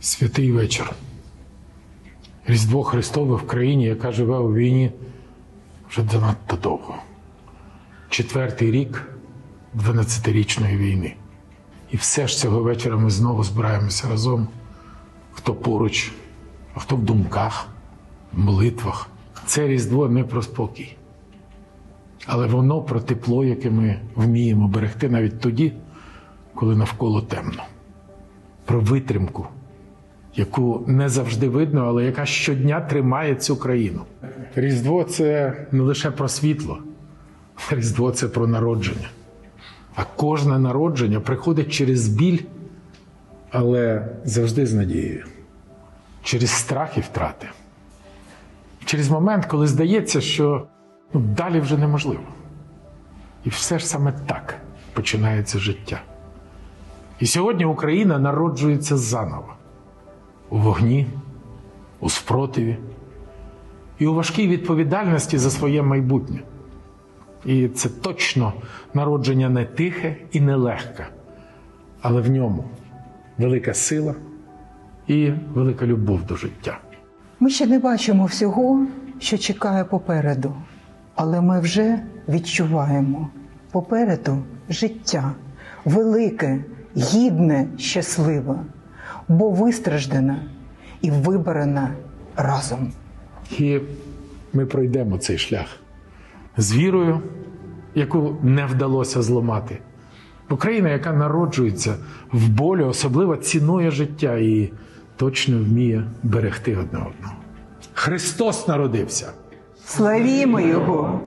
Святий вечір. Різдво Христове в країні, яка живе у війні вже занадто довго. Четвертий рік 12-річної війни. І все ж цього вечора ми знову збираємося разом. Хто поруч, а хто в думках, в молитвах. Це Різдво не про спокій. Але воно про тепло, яке ми вміємо берегти навіть тоді, коли навколо темно. Про витримку, яку не завжди видно, але яка щодня тримає цю країну. Різдво це не лише про світло, Різдво це про народження. А кожне народження приходить через біль, але завжди з надією, через страх і втрати, через момент, коли здається, що ну, далі вже неможливо. І все ж саме так починається життя. І сьогодні Україна народжується заново у вогні, у спротиві і у важкій відповідальності за своє майбутнє. І це точно народження не тихе і не легке, але в ньому велика сила і велика любов до життя. Ми ще не бачимо всього, що чекає попереду, але ми вже відчуваємо попереду життя велике, гідне, щасливе, бо вистраждане і виборена разом. І ми пройдемо цей шлях з вірою, яку не вдалося зламати. Україна, яка народжується в болі, особливо цінує життя і точно вміє берегти одне одного. Христос народився. Славімо Його!